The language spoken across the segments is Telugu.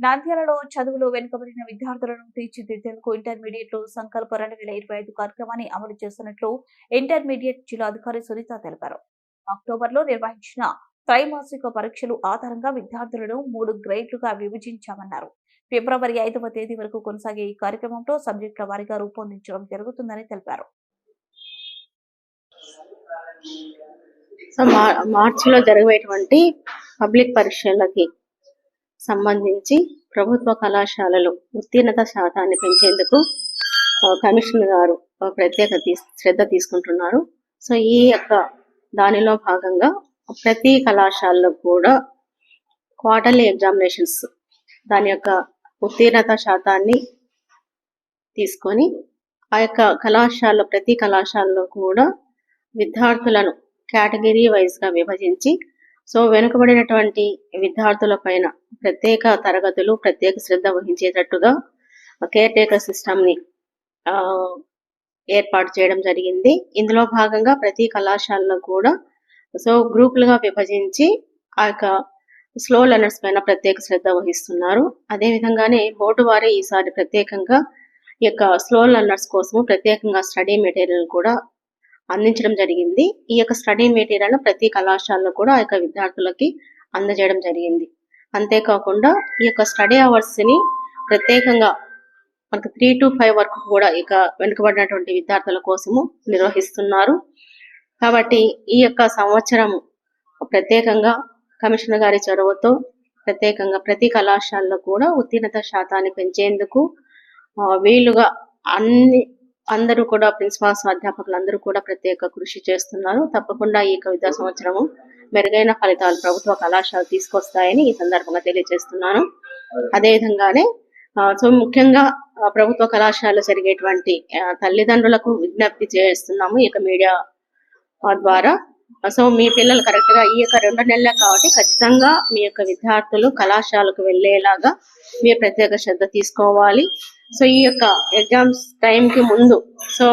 నాంద్యాలలో చదువులో వెనుకబడిన విద్యార్థులను తీర్చిదిద్దేందుకు ఇంటర్మీడియట్లో సంకల్ప రెండు వేల ఇరవై ఐదు కార్యక్రమాన్ని అమలు చేస్తున్నట్లు ఇంటర్మీడియట్ జిల్లాధికారి సునీత తెలిపారు. అక్టోబర్లో నిర్వహించిన త్రైమాసిక పరీక్షలు ఆధారంగా విద్యార్థులను మూడు గ్రేడ్లుగా విభజించామన్నారు. ఫిబ్రవరి ఐదవ తేదీ వరకు కొనసాగే ఈ కార్యక్రమంలో సబ్జెక్టుల వారీగా రూపొందించడం జరుగుతుందని తెలిపారు. మార్చిలో జరిగేటువంటి పబ్లిక్ పరీక్షలకి సంబంధించి ప్రభుత్వ కళాశాలలో ఉత్తీర్ణత శాతాన్ని పెంచేందుకు కమిషనర్ గారు ప్రత్యేక శ్రద్ధ తీసుకుంటున్నారు. సో ఈ యొక్క దానిలో భాగంగా ప్రతి కళాశాలలో కూడా క్వార్టర్లీ ఎగ్జామినేషన్స్ దాని యొక్క ఉత్తీర్ణత శాతాన్ని తీసుకొని ఆ యొక్క కళాశాల ప్రతి కళాశాలలో కూడా విద్యార్థులను కేటగిరీ వైజ్గా విభజించి సో వెనుకబడినటువంటి విద్యార్థుల పైన ప్రత్యేక తరగతులు ప్రత్యేక శ్రద్ధ వహించేటట్టుగా కేర్ టేకర్ సిస్టమ్ని ఆ, ఏర్పాటు చేయడం జరిగింది. ఇందులో భాగంగా ప్రతి కళాశాలలో కూడా సో గ్రూపులుగా విభజించి ఆ యొక్క స్లో లెర్నర్స్ పైన ప్రత్యేక శ్రద్ధ వహిస్తున్నారు. అదే విధంగానే బోర్డు వారే ఈసారి ప్రత్యేకంగా ఈ యొక్క స్లో లెర్నర్స్ కోసము ప్రత్యేకంగా స్టడీ మెటీరియల్ కూడా అందించడం జరిగింది. ఈ యొక్క స్టడీ మెటీరియల్ ప్రతి కళాశాలలో కూడా ఆ యొక్క విద్యార్థులకి అందజేయడం జరిగింది. అంతేకాకుండా ఈ యొక్క స్టడీ అవర్స్ని ప్రత్యేకంగా మనకు త్రీ టు ఫైవ్ వరకు కూడా ఇక వెనుకబడినటువంటి విద్యార్థుల కోసము నిర్వహిస్తున్నారు. కాబట్టి ఈ యొక్క సంవత్సరం ప్రత్యేకంగా కమిషనర్ గారి చొరవతో ప్రత్యేకంగా ప్రతి కళాశాలలో కూడా ఉత్తీర్ణత శాతాన్ని పెంచేందుకు వీలుగా అన్ని అందరూ కూడా ప్రిన్సిపాల్స్ అధ్యాపకులు అందరూ కూడా ప్రత్యేక కృషి చేస్తున్నారు. తప్పకుండా ఈ యొక్క విద్యా సంవత్సరము మెరుగైన ఫలితాలు ప్రభుత్వ కళాశాల తీసుకొస్తాయని ఈ సందర్భంగా తెలియజేస్తున్నాను. అదే విధంగానే సో ముఖ్యంగా ప్రభుత్వ కళాశాలలో జరిగేటువంటి తల్లిదండ్రులకు విజ్ఞప్తి చేస్తున్నాము ఈ మీడియా ద్వారా. సో మీ పిల్లలు కరెక్ట్గా ఈ యొక్క రెండు నెలలే కాబట్టి ఖచ్చితంగా మీ యొక్క విద్యార్థులు కళాశాలకు వెళ్ళేలాగా మీరు ప్రత్యేక శ్రద్ధ తీసుకోవాలి. సో ఈ యొక్క ఎగ్జామ్స్ టైం కి ముందు సో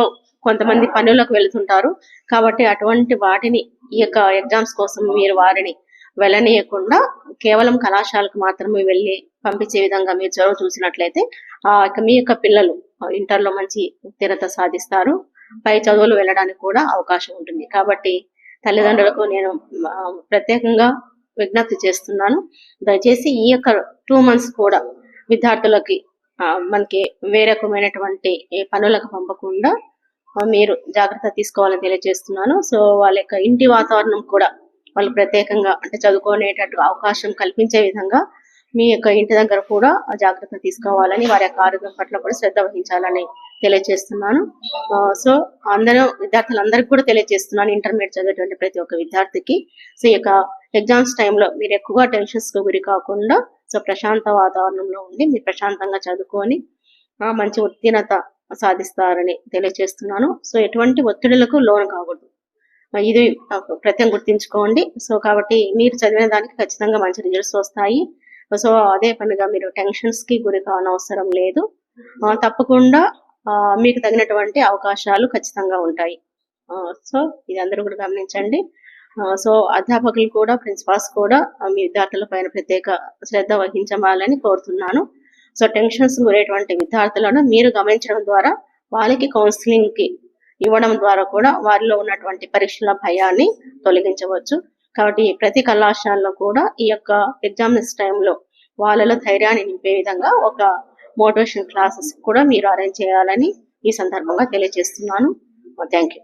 కొంతమంది పనులకు వెళ్తుంటారు. కాబట్టి అటువంటి వాటిని ఈ యొక్క ఎగ్జామ్స్ కోసం మీరు వారిని వెళ్ళనీయకుండా కేవలం కళాశాలకు మాత్రమే వెళ్ళి పంపించే విధంగా మీరు చొరవ చూసినట్లయితే ఆ యొక్క మీ యొక్క పిల్లలు ఇంటర్లో మంచి ఉత్తీర్ణత సాధిస్తారు. పై చదువులు వెళ్ళడానికి కూడా అవకాశం ఉంటుంది. కాబట్టి తల్లిదండ్రులకు నేను ప్రత్యేకంగా విజ్ఞప్తి చేస్తున్నాను. దయచేసి ఈ యొక్క టూ మంత్స్ కూడా విద్యార్థులకి మనకి వేరే రకమైనటువంటి పనులకు పంపకుండా మీరు జాగ్రత్త తీసుకోవాలని తెలియజేస్తున్నాను. సో వాళ్ళ యొక్క ఇంటి వాతావరణం కూడా వాళ్ళు ప్రత్యేకంగా అంటే చదువుకునేటట్టు అవకాశం కల్పించే విధంగా మీ యొక్క ఇంటి దగ్గర కూడా జాగ్రత్త తీసుకోవాలని వారి యొక్క ఆరోగ్యం పట్ల కూడా శ్రద్ధ వహించాలని తెలియజేస్తున్నాను. ఆ, సో అందరూ విద్యార్థులందరికీ కూడా తెలియజేస్తున్నాను ఇంటర్మీడియట్ చదివేటువంటి ప్రతి ఒక్క విద్యార్థికి. సో ఈ యొక్క ఎగ్జామ్స్ టైంలో మీరు ఎక్కువగా టెన్షన్స్కు గురి కాకుండా సో ప్రశాంత వాతావరణంలో ఉండి మీరు ప్రశాంతంగా చదువుకొని ఆ, మంచి ఉత్తీర్ణత సాధిస్తారని తెలియజేస్తున్నాను సో ఎటువంటి ఒత్తిడులకు లోను కాకూడదు. ఇది ప్రత్యేకం గుర్తించుకోండి. సో కాబట్టి మీరు చదివిన దానికి ఖచ్చితంగా మంచి రిజల్ట్స్ వస్తాయి. సో అదే పనిగా మీరు టెన్షన్స్కి గురి కానవసరం లేదు. తప్పకుండా ఆ, మీకు తగినటువంటి అవకాశాలు ఖచ్చితంగా ఉంటాయి. ఆ, సో ఇది అందరూ కూడా గమనించండి. సో అధ్యాపకులు కూడా ప్రిన్సిపాల్స్ కూడా మీ విద్యార్థుల పైన ప్రత్యేక శ్రద్ధ వహించమాలని కోరుతున్నాను. సో టెన్షన్స్ గురేటువంటి విద్యార్థులను మీరు గమనించడం ద్వారా వాళ్ళకి కౌన్సిలింగ్కి ఇవ్వడం ద్వారా కూడా వారిలో ఉన్నటువంటి పరీక్షల భయాన్ని తొలగించవచ్చు. కాబట్టి ప్రతి కళాశాలలో కూడా ఈ యొక్క ఎగ్జామ్స్ టైంలో వాళ్ళలో ధైర్యాన్ని నింపే విధంగా ఒక మోటివేషన్ క్లాసెస్ కూడా మీరు అరేంజ్ చేయాలని ఈ సందర్భంగా తెలియజేస్తున్నాను. Thank you